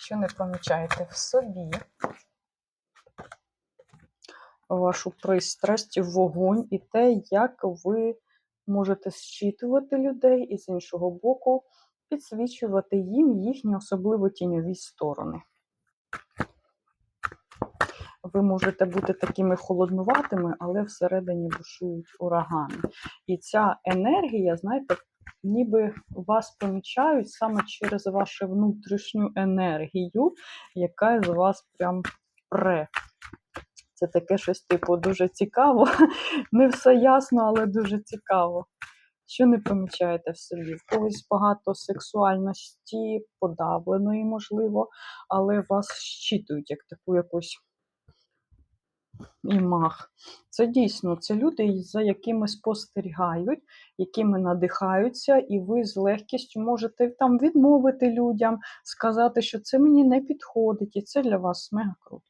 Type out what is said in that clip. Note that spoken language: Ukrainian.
що не помічаєте в собі. Вашу пристрасть, вогонь і те, як ви можете зчитувати людей і з іншого боку підсвічувати їм їхні особливо тіньові сторони. Ви можете бути такими холоднуватими, але всередині бушують урагани. І ця енергія, знаєте, ніби вас помічають саме через вашу внутрішню енергію, яка з вас прям пре. Це таке щось, типу, дуже цікаво. Не все ясно, але дуже цікаво. Що не помічаєте в собі? В когось багато сексуальності, подавленої, можливо, але вас щитують як таку якусь імах. Це дійсно це люди, за якими спостерігають, якими надихаються, і ви з легкістю можете там відмовити людям, сказати, що це мені не підходить, і це для вас мега круто.